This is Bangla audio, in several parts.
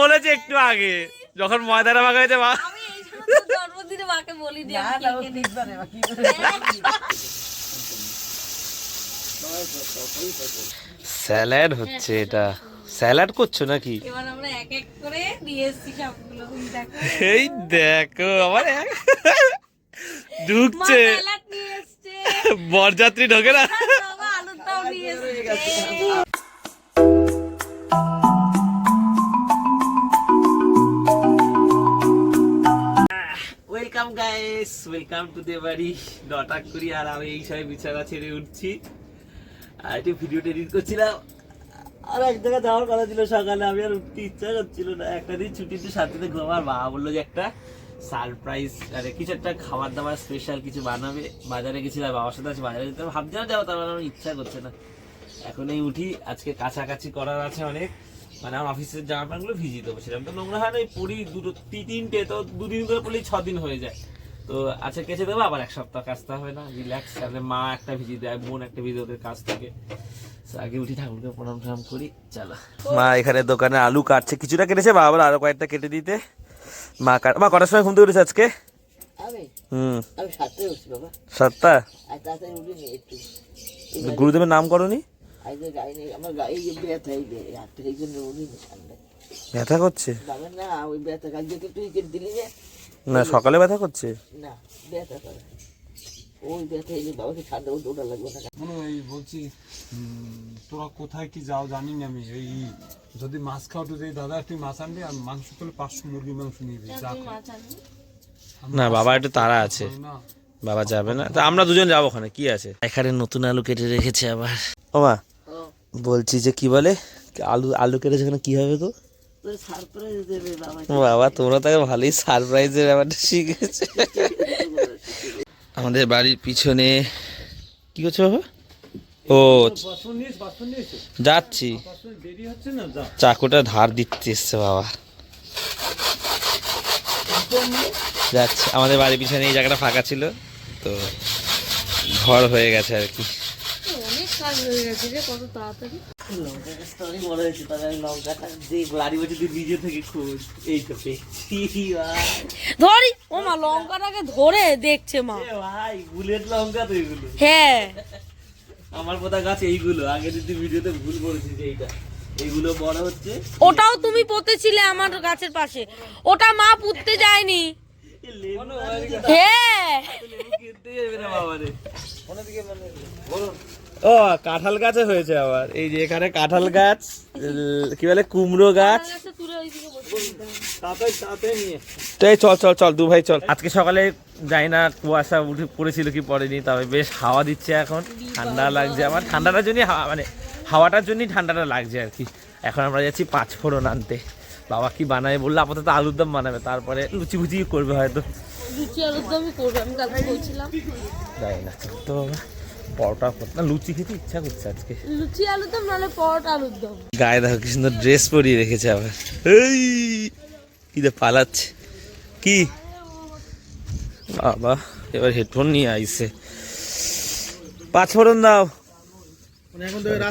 বলেছে একটু আগে যখন ময়দাটা মাখা হয়েছে মা জন্মদিনে মাকে বলি। স্যালাড হচ্ছে এটা। স্যালাড করছ নাকি? এবার আমরা এক এক করে নিয়ে এসেছি সবগুলো দেখো। এই দেখো আমার ঢুকছে। বরযাত্রী ঢোকে না। আলুর দম নিয়ে এসছে। Welcome guys welcome to the বাড়ি নটা করি আর আমি এই সময় বিছানা ছেড়ে উঠছি। আর একটু ভিডিওটা এডিট করছিলাম। আর এক জায়গায় যাওয়ার কথা ছিল সকালে, আমি আর উঠতে ইচ্ছা করছিল না। একটা দিন ছুটিতে শান্তিতে ঘুমার মা বলল যে একটা সারপ্রাইজ আরে কিছু একটা খাবার দাবার স্পেশাল কিছু বানাবে। বাজারে গেছিলাম, বাবার সাথে আছে, বাজারে যেতে ভাবছিলাম যাব, তার মানে আমার ইচ্ছা করছে না। এখন এই উঠি, আজকে কাছাকাছি করার আছে অনেক। মানে আমার অফিসের জামা প্যান্টগুলো ভিজিয়ে দেবো সেরকম। তো নোংরা হয় না পরি দুটো তিনটে তো দুদিন করে পড়লেই ছ দিন হয়ে যায়। তো আচ্ছা কেচে দেবো আবার এক সপ্তাহ কাচতে হবে না। রিল্যাক্স তাহলে মা একটা ভিজিয়ে দেয় বোন একটা ভিজিয়ে ওদের কাছ থেকে। আগে উঠি ঠাকুরকে প্রণাম টনাম করি চলো। মা এখানে দোকানে আলু কাটছে। কিছুটা কেটেছে মা আবার আরও কয়েকটা কেটে দিতে। মা কাট মা কটার সময় ঘুম থেকে উঠেছে আজকে? হুম। সাতটা? গুরুদেবের নাম করনি? গাড়ি নেই আমার গাড়ি যে ব্যথা রাত্রে এই জন্য করছে? না ওই ব্যথা তুই কেটে দিলি যে। না সকালে ব্যথা করছে? না ব্যথা করে। ওই ব্যথা এই বাবাকে ঠান্ডা ওটা লাগবে না এই বলছি তোরা কোথায় কি যাও জানি না আমি। এই যদি মাছ খাও তো এই দাদা তুই মাছ আনবি আর মাংস করলে পাঁচশো মুরগি মাংস নিবি যা না বাবা একটু তাড়া আছে। বাবা যাবে না। তা আমরা দুজন যাব ওখানে কি আছে? এখানে নতুন আলু কেটে রেখেছে আবার। ও বলছি যে কি বলে আলু আলু কেটেছে ওখানে কি হবে গো বাবা তোমরা তাকে ভালোই সারপ্রাইজের ব্যাপারটা শিখেছে। আমাদের বাড়ির পিছনে কি করছ বাবা? ও যাচ্ছি। চাকুটা ধার দিতে এসছে বাবা। যাচ্ছে। আমাদের বাড়ির পিছনে এই জায়গাটা ফাঁকা ছিল তো ঘর হয়ে গেছে আর কি। কাজ হয়ে গেছে রে কত তাড়াতাড়ি। লঙ্কা গাছটা অনেক বড় হয়েছে তবে আমি লঙ্কাটা দেখ বাড়ি বসে তুই নিজে থেকে খোঁজ এই তো ধরি ও মা লঙ্কাটাকে ধরে দেখছে মা। ভাই বুলেট লঙ্কা তো এগুলো। হ্যাঁ। আমার পোতা গাছ এইগুলো আগে যদি ভিডিওতে ভুল করেছিস এইটা। এইগুলো বড় হচ্ছে। ওটাও তুমি পতেছিলে আমার গাছের পাশে। ওটা মা পুঁততে যায়নি। হ্যাঁ। ও কাঁঠাল গাছে হয়েছে আবার। এই যে এখানে কাঁঠাল গাছ কি বলে কুমড়ো গাছ। তো এই চল চল চল দু ভাই চল। আজকে সকালে যাই না কুয়াশা উঠে পড়েছিল কি পড়েনি তবে বেশ হাওয়া দিচ্ছে এখন। ঠান্ডা লাগছে আমার। ঠান্ডাটার জন্যই হাওয়া মানে হাওয়াটার জন্যই ঠান্ডাটা লাগছে আর কি। এখন আমরা যাচ্ছি পাঁচ ফোড়ন আনতে। বাবা কি বানাবে বলল? আপাতত আলুর দম বানাবে তারপরে লুচি ফুচি করবে হয়তো। লুচি আলুর দমই করবে আমি কালকে বলছিলাম। যাই না তো পরোটা না লুচি খেতে ইচ্ছা করছে আজকে। লুচি আলুর দম নাহলে পরোটা আলুর দম। গায়ে দেখো কি সুন্দর ড্রেস পরিয়ে রেখেছে আবার। এই কি যে পালাচ্ছে। কি? বাবা এবার হেডফোন নিয়ে আইছে। পাঁচ ফোড়ন দাও।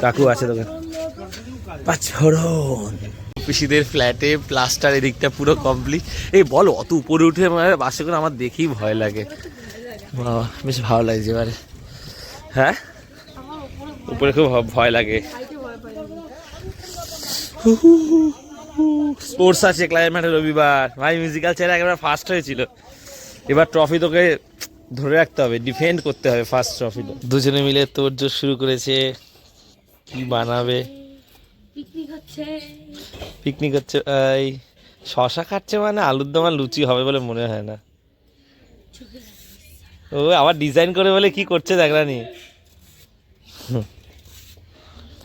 কাকু আছে দোকান পাঁচ ফোড়ন। পিসিদের ফ্ল্যাটে প্লাস্টার এদিকটা পুরো কমপ্লিট। এই বল অত উপরে উঠে মানে বাসে করে আমার দেখেই ভয় লাগে। বাবা বেশ ভালো লাগছে এবারে। হ্যাঁ? উপরে খুব ভয় লাগে। স্পোর্টস আছে ক্লাইমেট রবিবার। ভাই মিউজিক্যাল চেয়ার একেবারে ফার্স্ট হয়েছিল। এবার ট্রফি তোকে ধরে রাখতে হবে ডিফেন্ড করতে হবে ফার্স্ট ট্রফিটা দুজনে মিলে তোর জোর শুরু করেছে। কি বানাবে? পিকনিক হচ্ছে। পিকনিক হচ্ছে এই শশা খাচ্ছে মানে আলুর দম আর লুচি হবে বলে মনে হয় না। ও আবার ডিজাইন করে বলে কি করছে দেখ রানি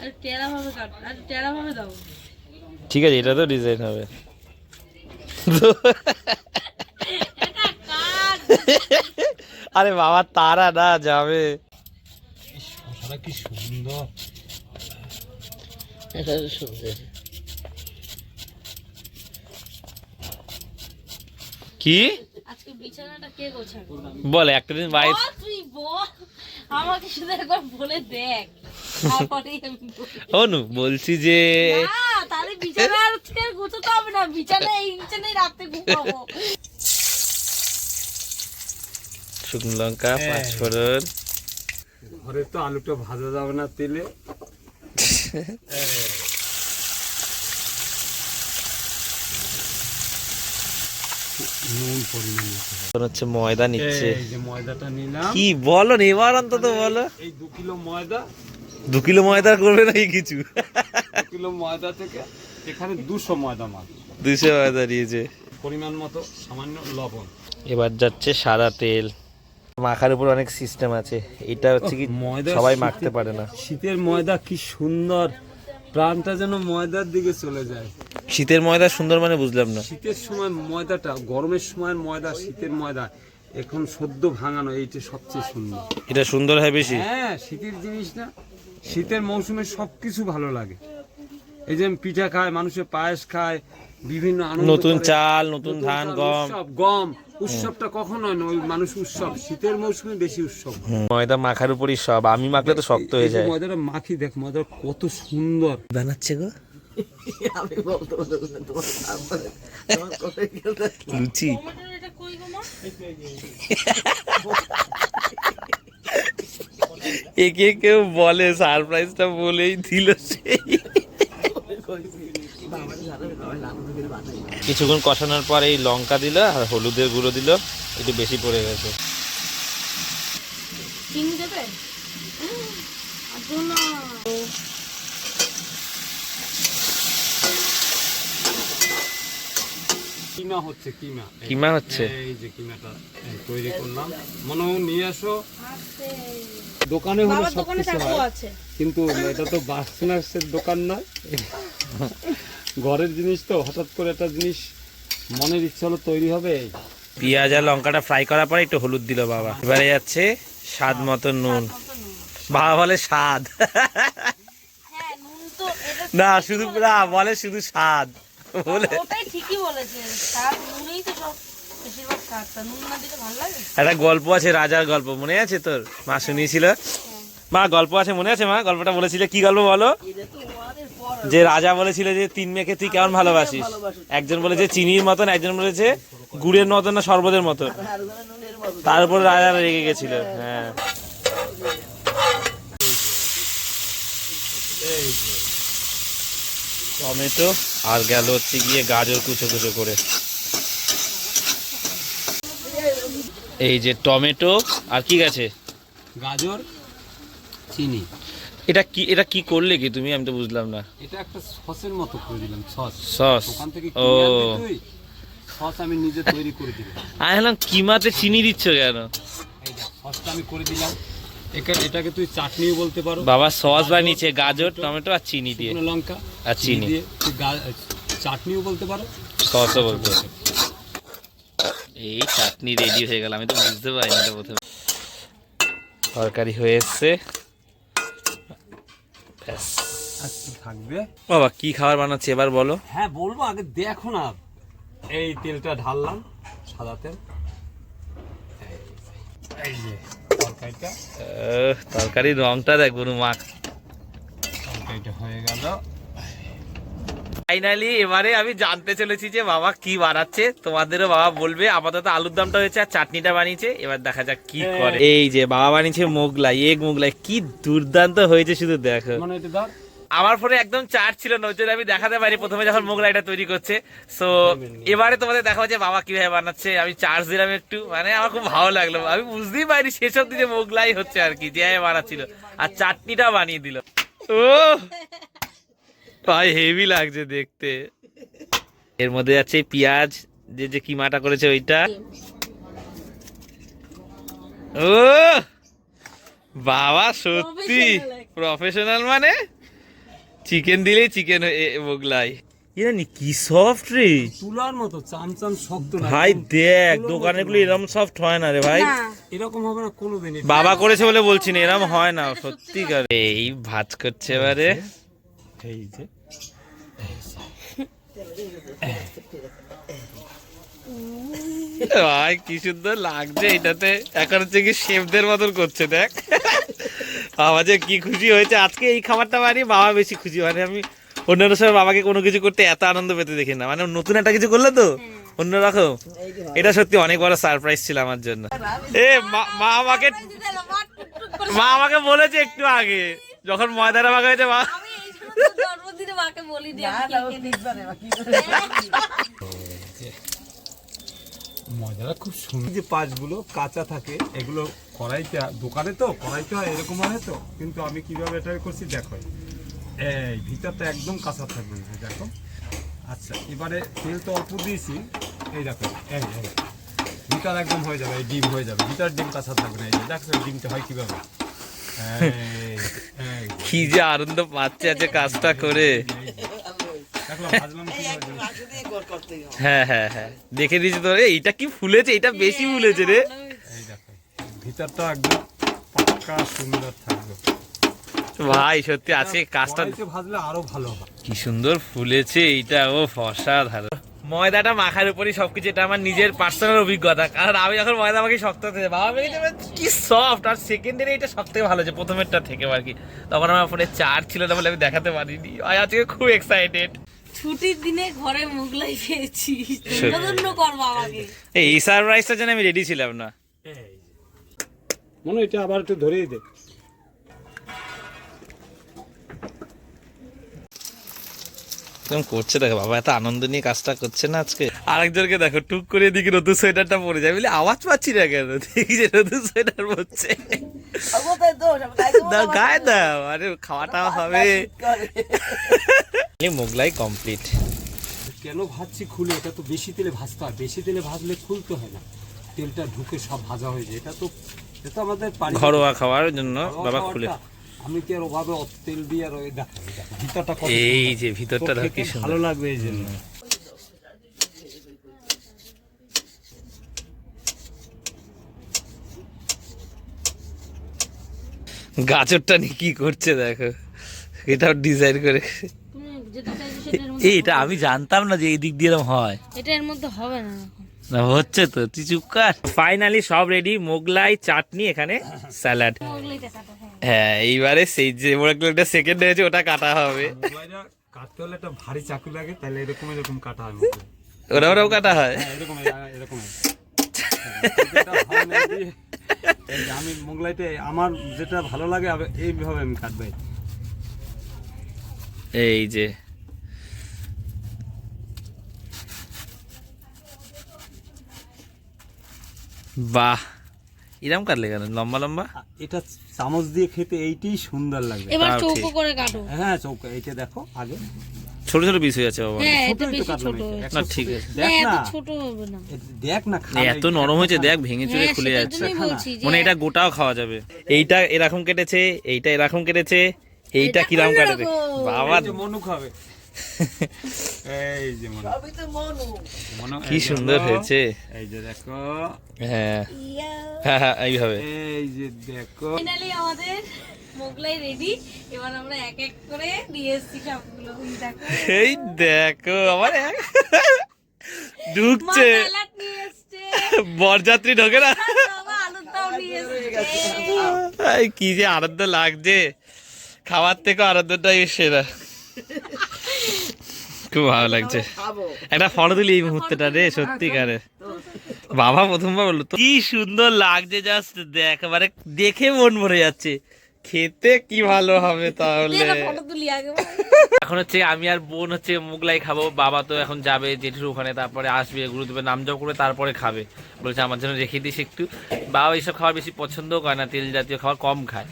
আর টেরা ভাবে কাট আর টেরা ভাবে দাও। ঠিক আছে এটা তো ডিজাইন হবে। আরে বাবা তারা না যাবে। কি সুন্দর। এটা সুন্দর। কি? বিছানাটা কে গোছাবে? বলে একটা দিন বাইরে তুই বল। আমাকে শুধু একবার বলে দেখ। অনু বলছি যে না তাহলে আজকে আর গোছাতে হবে না। বিছানায় এই বিছানায় রাতে ঘুমাবো। শুকনো লঙ্কা পাঁচ ফোড়ন। ঘরে তো আলুটা ভাজা যাবে না তেলে। নুন পরিমাণ মতো। হচ্ছে ময়দা নিচ্ছে। এই যে ময়দাটা নিলাম। কি বলো এবার অন্তত বলো। এই দু কিলো ময়দা। দু কিলো ময়দা করবে নাকি কিছু। কিলো ময়দা থেকে এখানে দুশো ময়দা মাল। দুশো ময়দা নিয়েছে পরিমাণ মতো সামান্য লবণ। এবার যাচ্ছে সাদা তেল। মাখার উপর অনেক সিস্টেম আছে। এটা হচ্ছে কি ময়দা সবাই মাখতে পারে না। শীতের ময়দা কি সুন্দর। প্রাণটা যেন ময়দার দিকে চলে যায়। শীতের ময়দা সুন্দর মানে বুঝলাম না। শীতের সময় ময়দাটা গরমের সময় ময়দা শীতের ময়দা এখন সদ্য ভাঙানো এইটা সবচেয়ে সুন্দর। এটা সুন্দর হয় বেশি? হ্যাঁ শীতের জিনিস না শীতের মৌসুমে সবকিছু ভালো লাগে। এই যে পিঠা খায় মানুষের পায়েস খায় বিভিন্ন নতুন চাল নতুন ধান গম। গম উৎসবটা কখন হয় না ওই মানুষ উৎসব? শীতের মৌসুমে বেশি উৎসব ময়দা মাখার উপরই সব আমি মাখলে তো শক্ত হয়ে যায়। ময়দাটা মাখি দেখ ময়দা কত সুন্দর। বানাচ্ছে গো। আমি বলতে বলতে বলতে তোমার সামনে তোমার কোথায় গেলে? লুচি। একে কেউ বলে সারপ্রাইজটা বলেই দিল সেই কিছুক্ষণ কষানোর পর এই লঙ্কা দিল আর হলুদের গুঁড়ো দিল একটু বেশি পড়ে গেছে। চিনি দেবে আর জন্য কিমা হচ্ছে কিমা। কিমা হচ্ছে? এই যে কিমাটা তৈরি করলাম। মনে হয় নিয়ে আসো। দোকানে হলে সব কিছু হয়। আছে। কিন্তু এটা তো বাসনাসের দোকান নয়। ঘরের জিনিস তো হঠাৎ করে একটা জিনিস মনের ইচ্ছা হলো তৈরি হবে। পেঁয়াজ আর লঙ্কাটা ফ্রাই করার পরে একটু হলুদ দিল বাবা। এবারে যাচ্ছে স্বাদ মতো নুন। বাবা বলে স্বাদ। হ্যাঁ নুন তো এটা না শুধু না বলে শুধু স্বাদ। ওটাই ঠিকই বলেছে। স্বাদ নুনেই তো সব বেশিরভাগ স্বাদটা নুন না দিলে ভালো লাগে? একটা গল্প আছে রাজার গল্প মনে আছে তোর? মা শুনিয়েছিল? মা গল্প আছে মনে আছে মা? গল্পটা বলেছিল কি গল্প বলো? যে রাজা বলেছিল যে তিন মেয়েকে তুই কেমন ভালোবাসিস? একজন বলেছে চিনির মতন একজন বলেছে গুড়ের মতন না শরবতের মতন। তার উপর রাজা রেগে গেছিল হ্যাঁ। টমেটো। আর গেল হচ্ছে গিয়ে গাজর কুচো কুচো করে। এই যে টমেটো আর কি গেছে? গাজর চিনি। এটা কি এটা কি করলে কি তুমি? আমি তো বুঝলাম না। এটা একটা সসের মতো করে দিলাম সস। সস? থেকে ও। সস আমি নিজে তৈরি করে দিলাম। আমি ভাবলাম কিমাতে চিনি দিচ্ছ কেন? সসটা আমি করে দিলাম। এখানে এটাকে তুই চাটনিও বলতে পারো। বাবা সস বানিয়েছে গাজর টমেটো আর চিনি দিয়ে। লঙ্কা আর চিনি। দিয়ে চাটনিও বলতে পারো। সসও বলতে হবে। এই চাটনি রেডি হয়ে গেল আমি তো বুঝতে পারিনি তো প্রথমে। তরকারি হয়ে এসছে। ব্যাস। থাকবে? বাবা কি খাবার বানাচ্ছি এবার বলো? হ্যাঁ বলব আগে দেখো না। এই তেলটা ঢাললাম সাদা তেল। এই যে- তরকারির রংটা দেখ গরু মাখ। হয়ে গেল। ফাইনালি এবারে আমি জানতে চলেছি যে বাবা কি বানাচ্ছে। তোমাদেরও বাবা বলবে আপাতত আলুর দামটা হয়েছে আর চাটনিটা বানিয়েছে। এবার দেখা যাক কি করে। এই যে বাবা বানিয়েছে মোগলাই এগ মোগলাই কি দুর্দান্ত হয়েছে শুধু দেখো। মানে আমার ফোনে একদম চার্জ ছিল না ওই জন্য আমি দেখাতে পারি প্রথমে যখন মোগলাইটা তৈরি করছে। সো এবারে তোমাদের দেখাবো যে বাবা কীভাবে বানাচ্ছে। আমি চার্জ দিলাম একটু। মানে আমার খুব ভালো লাগল। আমি বুঝতেই পারিনি সেসব দিকে মোগলাই হচ্ছে আর কি যেভাবে বানাচ্ছিল। আর চাটনিটা বানিয়ে দিল। ও ভাই হেভি লাগছে দেখতে। এর মধ্যে আছে পেঁয়াজ যে যে কিমাটা করেছে ওইটা। ও বাবা সত্যি। প্রফেশনাল মানে? চিকেন দিলে চিকেন মোগলাই। জানি কি সফট রে? তুলার মতো চামচাম শক্ত না ভাই দেখ দোকানে গুলো এরকম সফট হয় না রে ভাই। এরকম হবে না কোনোদিনই বাবা করেছে বলে বলছি না এরকম হয় না সত্যিকার এই ভাজ করছে এবারে। এই যে। ভাই কি সুন্দর লাগছে এটাতে। এখন হচ্ছে কি শেফদের মতন করছে দেখ। বাবা যে কি খুশি হয়েছে। আজকে এই খাবারটা বানিয়ে বাবা বেশি খুশি মানে আমি অন্যান্য সময় বাবাকে কোনো কিছু করতে এত আনন্দ পেতে দেখি না। মানে নতুন একটা কিছু করলে তো অন্যরকম। এটা সত্যি অনেক বড় সারপ্রাইজ ছিল আমার জন্য। এ মা- আমাকে মা আমাকে বলেছে একটু আগে যখন ময়দাটা ভাগ হয়েছে মা। জন্মদিনে মাকে এনেছি। মজাটা খুব সুন্দর। যে পাঁচগুলো কাঁচা থাকে এগুলো কড়াইতে দোকানে তো কড়াইতে হয় এরকম হয় তো। কিন্তু আমি কীভাবে এটা করছি দেখো এই। ভিতরটা একদম কাঁচা থাকবে না, দেখো। আচ্ছা এবারে তেল তো অল্প দিয়েছি। এই দেখো এই এই। ভিতর একদম হয়ে যাবে এই ডিম হয়ে যাবে। ভিতর ডিম কাঁচা থাকবে না এই যে। দেখো ডিমটা হয় কীভাবে। কি যে আনন্দ পাচ্ছে আছে কাজটা করে। দেখো ভাজলাম হয়ে হ্যাঁ হ্যাঁ। দেখে দিয়েছি তো রে এইটা কি ফুলেছে? এটা বেশি ফুলেছে রে। ভিতরটা একদম পাক্কা সুন্দর থাকবে। ভাই সত্যি আছে কাজটা ভাজলে আরও ভালো কি সুন্দর ফুলেছে এইটা ও অসাধারণ। ময়দাটা মাখার উপরই সবকিছু এটা আমার নিজের পার্সোনাল অভিজ্ঞতা। কারণ আমি যখন ময়দা মাখি শক্ত হতে বাবা মেখেছে বলে, কি সফট আর সেকেন্ডের এটা সব থেকে ভালো হয়েছে প্রথমেরটা থেকে আর কি। তখন আমার ফোনে চার্জ ছিল না বলে আমি দেখাতে পারিনি। আজকে খুব এক্সাইটেড ছুটির দিনে ঘরে মুগলাই খেয়েছি। সত্যি। ধন্য কর বাবাকে এই সারপ্রাইজটার জন্য আমি রেডি ছিলাম না। মনে হয় এটা আবার একটু ধরেই দে। কেমন করছে দেখো বাবা এত আনন্দ নিয়ে কাজটা করছে না আজকে। আরেকজনকে দেখো টুক করে এদিকে নতুন সোয়েটারটা পরে যায়। বলে আওয়াজ পাচ্ছি না কেন? দেখি যে নতুন সোয়েটার পরছে। গায়ে দাও আরে খাওয়াটা হবে। মোগলাই কমপ্লিট কেন ভাজছি খুলে? এটা তো বেশি তেলে ভাজতে হয়। বেশি তেলে ভাজলে খুলতে হয় না। তেলটা ঢুকে সব ভাজা হয়ে যায়। এটা তো এটা আমাদের ঘরোয়া খাওয়ার জন্য বাবা খুলে। আমি কি আর ওভাবে তেল দিয়ে আর ওই ভিতরটা এই যে ভিতরটা কি ভালো লাগবে এই জন্য। গাজরটা নিয়ে কি করছে দেখো। এটাও ডিজাইন করে তুমি যেটা চাইছো সেটার মধ্যে এই, এটা আমি জানতাম না যে এই দিক দিয়ে এরকম হয়। এটা এর মধ্যে হবে না না হচ্ছে তো তুই চুপ কর। ফাইনালি সব রেডি মোগলাই চাটনি এখানে স্যালাড হ্যাঁ হ্যাঁ এইবারে সেই যে মোগলাইটা সেকেন্ড হয়েছে ওটা কাটা হবে। কাটতে হলে একটা ভারী চাকু লাগে তাহলে এরকম এরকম কাটা হয় মোগলাই। ওরা ওরাও কাটা হয়। হ্যাঁ এরকম এরকম হয়। আমি মোগলাইতে আমার যেটা ভালো লাগে আমি এইভাবে আমি কাটবাই এই যে বাহ। এরম কাটলে কেন? লম্বা লম্বা? এটা চামচ দিয়ে খেতে এইটাই সুন্দর লাগবে। এবার চৌকো করে কাটো। হ্যাঁ চৌকা এইটা দেখো আগে। ছোট ছোট পিস হয়ে যাচ্ছে বাবা। হ্যাঁ এটা বেশি ছোট না ঠিক আছে। দেখ না না। এত ছোট হবে না। দেখ না এত নরম হয়েছে দেখ ভেঙে চুরে হ্যাঁ খুলে যাচ্ছে। মনে এটা গোটাও খাওয়া যাবে। এইটা এরকম কেটেছে এইটা এরকম কেটেছে এইটা কিরাম কাটবে? বাবা মনু খাবে। এই যে মনু। মনু। কি সুন্দর হয়েছে। এই যে দেখো। হ্যাঁ। হ্যাঁ হ্যাঁ এইভাবে। এই যে দেখো। ফাইনালি আমাদের মোগলাই রেডি এবার আমরা এক এক করে দিয়ে এসেছি সবগুলো। এই দেখো। এই দেখো আমার এক- ঢুকছে। নিয়ে বরযাত্রী ঢোকে না। নিয়ে কি যে আনন্দ লাগছে। খাওয়ার থেকে আনন্দটাই সেরা খুব ভালো লাগছে। একটা ফটো তুলি এই মুহূর্তটা রে সত্যিকারে বাবা প্রথমবার বলল কি সুন্দর লাগছে জাস্ট দেখ এবারে দেখে মন ভরে যাচ্ছে। খেতে কি ভালো হবে তাহলে? এখন হচ্ছে আমি আর বোন হচ্ছে মুগলাই খাব বাবা তো এখন যাবে জেঠুর ওখানে তারপরে আসবে গুরুদেবের নাম জপ করে তারপরে খাবে। বলছে আমার জন্য রেখে দিস একটু। বাবা এইসব খাবার বেশি পছন্দ করে না তেল জাতীয় খাবার কম খায়।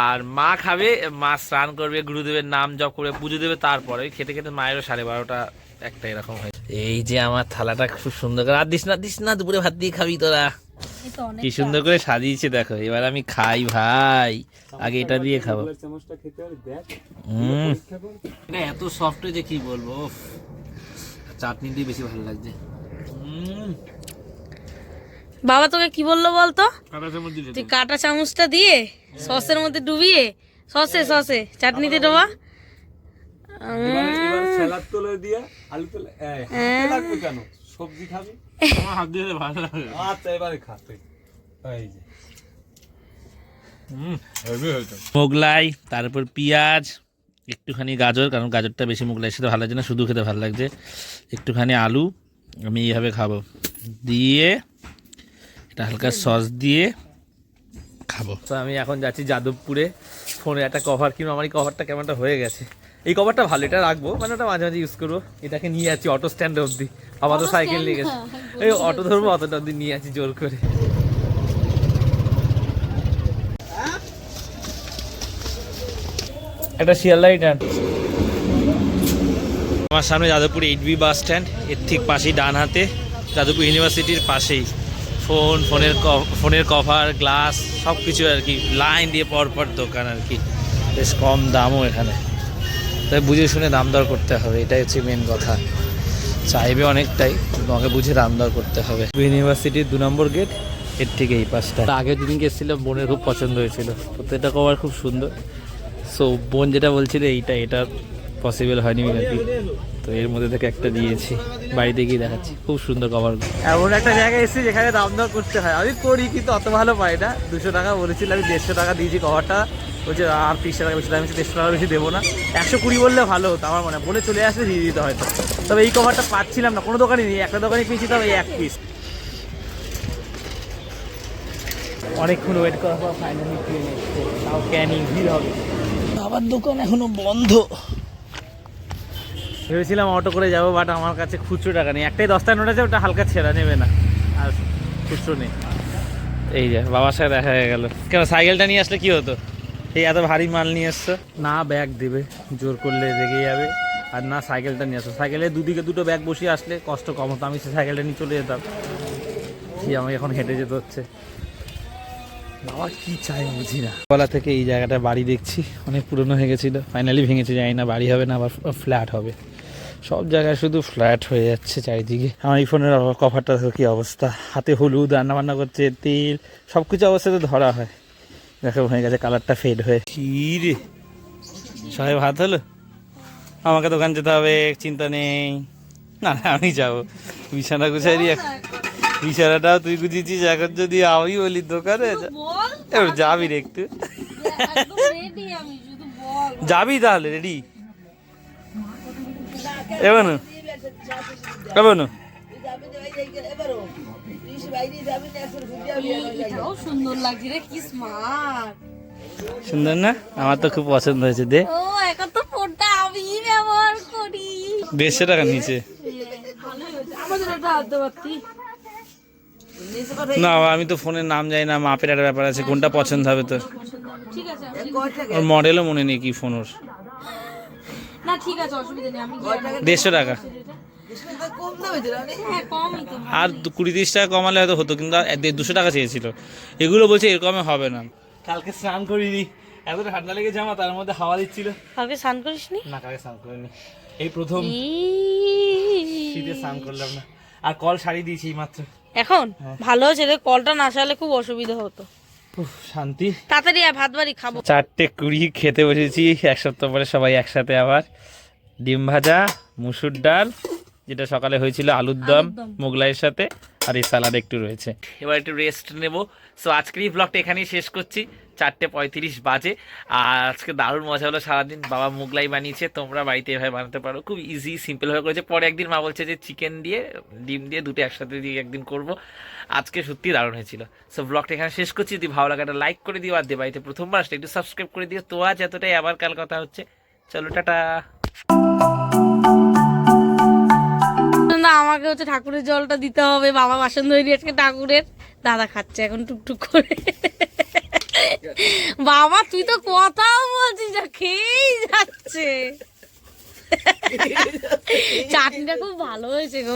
আর মা খাবে মা স্নান করবে গুরুদেবের নাম জপ করে পুজো দেবে তারপরে খেতে খেতে মায়েরও সাড়ে বারোটা একটা এরকম হয় এই যে আমার থালাটা খুব সুন্দর করে আর দিস না দিস না দুপুরে ভাত দিয়ে খাবি তোরা। কি সুন্দর করে সাজিয়েছে দেখো এবার আমি খাই ভাই। আগে এটা দিয়ে খাব। না এত সফট যে কি বলব চাটনি দিয়ে বেশি ভালো লাগছে। বাবা তোকে কি বলল বলতো? তুই কাটা চামচটা দিয়ে সসের মধ্যে ডুবিয়ে সসে সসে চাটনিতে ডোবা। তোলে দিয়ে আলু তোলে এই, হাতে সবজি খাবি? হাত দিয়ে ভালো লাগে আচ্ছা এবারে খা এই যে। মোগলাই তারপর পেঁয়াজ একটুখানি গাজর কারণ গাজরটা বেশি মোগলাইয়ের সাথে ভালো লাগছে না শুধু খেতে ভালো লাগছে। একটুখানি আলু আমি এইভাবে খাব। দিয়ে এটা হালকা সস দিয়ে খাব। তো আমি এখন যাচ্ছি যাদবপুরে। ফোনে একটা কভার কিনো আমার এই কভারটা কেমনটা হয়ে গেছে। এই কভারটা ভালো এটা রাখব মানে ওটা মাঝে মাঝে ইউজ করব। এটাকে নিয়ে যাচ্ছি অটো স্ট্যান্ড অবধি। আবার তো সাইকেল নিয়ে গেছে। এই অটো ধরবো অতটা অবধি নিয়ে যাচ্ছি জোর করে। একটা শিয়ালদা রিটার্ন আমার সামনে Jadavpur eight B bus stand এর ঠিক পাশেই ডান হাতে যাদবপুর ইউনিভার্সিটির পাশেই। ফোন ফোনের ফোনের কভার গ্লাস সব কিছু আর কি। লাইন দিয়ে পর পর দোকান আর কি। বেশ কম দামও এখানে। তাই বুঝে শুনে দাম দর করতে হবে। এটাই হচ্ছে মেন কথা। চাইবে অনেকটাই কিন্তু আমাকে বুঝে দাম দর করতে হবে। ইউনিভার্সিটির দু নম্বর গেটের থেকে এই পাশটা। আগে যেদিনকে এসেছিলাম বোনের খুব পছন্দ হয়েছিল। প্রত্যেকটা কভার খুব সুন্দর। সো বোন যেটা বলছিল এইটা এটা পসিবল হয়নি কি তো এর মধ্যে থেকে একটা দিয়েছি। বাড়িতে গিয়ে দেখাচ্ছি। খুব সুন্দর কভার এমন একটা জায়গায় এসেছি যেখানে দাম দর করতে হয়। আমি করি কিন্তু অত ভালো পাই না। দুশো টাকা বলেছিল আমি দেড়শো টাকা দিয়েছি কভারটা বলছে আর তিরিশ টাকা বেশি দাম আমি দেড়শো টাকা বেশি দেবো না। একশো কুড়ি বললে ভালো হতো আমার মনে বলে চলে আসলে দিয়ে দিতে হয়তো। তবে এই কভারটা পাচ্ছিলাম না কোনো দোকানে নেই। একটা দোকানে পেয়েছি তবে এক পিস অনেকক্ষণ ওয়েট করার পর ফাইনালি ট্রেন এসছে। তাও ক্যানিং ভিড় হবে। আবার দোকান এখনও বন্ধ। ভেবেছিলাম অটো করে যাব বাট আমার কাছে খুচরো টাকা নেই। একটাই দশটা নোট আছে ওটা হালকা ছেঁড়া নেবে না। আর খুচরো নেই। এই যে বাবার সাথে দেখা হয়ে গেল। কেন সাইকেলটা নিয়ে আসলে কি হতো? এই এত ভারী মাল নিয়ে এসছো? না ব্যাগ দেবে। জোর করলে রেগে যাবে। আর না সাইকেলটা নিয়ে আসো। সাইকেলে দুদিকে দুটো ব্যাগ বসিয়ে আসলে কষ্ট কম হতো। আমি সে সাইকেলটা নিয়ে চলে যেতাম। কি আমাকে এখন হেঁটে যেতে হচ্ছে। বাবা কি চাই বুঝি না। বলা থেকে এই জায়গাটা বাড়ি দেখছি। অনেক পুরনো হয়ে গেছিল। ফাইনালি ভেঙেছে জানি না বাড়ি হবে না আবার ফ্ল্যাট হবে। সব জায়গায় শুধু ফ্ল্যাট হয়ে যাচ্ছে চারিদিকে। আমার এই ফোনের কভারটা কি অবস্থা। হাতে হলুদ রান্না বান্না করছে তেল সব কিছু অবস্থাতে ধরা হয়। দেখো হয়ে গেছে কালারটা ফেড হয়ে। কি রে? সবাই ভাত হলো? আমাকে দোকান যেতে হবে চিন্তা নেই। না না, আমি যাব। বিছানা গুছাই বিছানাটাও তুই গুছিয়েছিস এখন যদি আমি বলি দোকানে এবার যাবি রে একটু। যাবি তাহলে রেডি এবার এটাও সুন্দর না আমার তো খুব পছন্দ হয়েছে, দে। ফোনটা দেড়শো টাকা নিচে। না, আমি তো ফোনের নাম জানি না, মাপের একটা ব্যাপার আছে, কোনটা পছন্দ হবে তো ঠিক আছে ওর মডেলও মনে নেই কি ফোন ওর। ঠিক আছে অসুবিধা নেই আমি দেড়শো টাকা। হ্যাঁ কমই তো। আর দু- কুড়ি তিরিশ টাকা কমালে হয়তো হতো কিন্তু আর দেড় দুশো টাকা চেয়েছিল। এগুলো বলছে এরকমে হবে না। কালকে স্নান করিনি এত ঠান্ডা লেগে জামা তার মধ্যে হাওয়া দিচ্ছিল। কালকে স্নান করিস নি না কালকে স্নান করিনি। এই প্রথম। শীতে স্নান করলাম না। আর কল শাড়ি দিয়েছি মাত্র এখন? ভালো হয়েছে কলটা না সালে খুব অসুবিধা হতো। শান্তি। তাড়াতাড়ি ভাত বাড়ি খাব। চারটে কুড়ি খেতে বসেছি এক সপ্তাহ পরে সবাই একসাথে আবার। ডিম ভাজা মুসুর ডাল যেটা সকালে হয়েছিল আলুর দম মোগলাইয়ের সাথে আর এই সালাদ একটু রয়েছে। এবার একটু রেস্ট নেব। সো আজকের এই ব্লগটা এখানেই শেষ করছি। চারটে পঁয়ত্রিশ বাজে। আর আজকে দারুণ মজা হলো, সারাদিন বাবা মোগলাই বানিয়েছে, তোমরা বাড়িতে এভাবে বানাতে পারো। খুব ইজি সিম্পলভাবে করেছে। পরে একদিন মা বলছে যে চিকেন দিয়ে, ডিম দিয়ে দুটো একসাথে দিয়ে একদিন করব। আজকে সত্যি দারুণ হয়েছিল। সো ব্লগটা এখানে শেষ করছি। যদি ভালো লাগে একটা লাইক করে দিও, আর দে বাড়িতে প্রথমবার আসলে একটু সাবস্ক্রাইব করে দিও। তো আজ এতটাই, আবার কাল কথা হচ্ছে। চলো, টাটা। আমাকে হচ্ছে ঠাকুরের জলটা দিতে হবে। বাবা বাসন ধরে আজকে ঠাকুরের দাদা খাচ্ছে এখন টুকটুক করে। বাবা তুই তো কথাও বলছিস না খেয়েই যাচ্ছে। চাটনিটা খুব ভালো হয়েছে গো।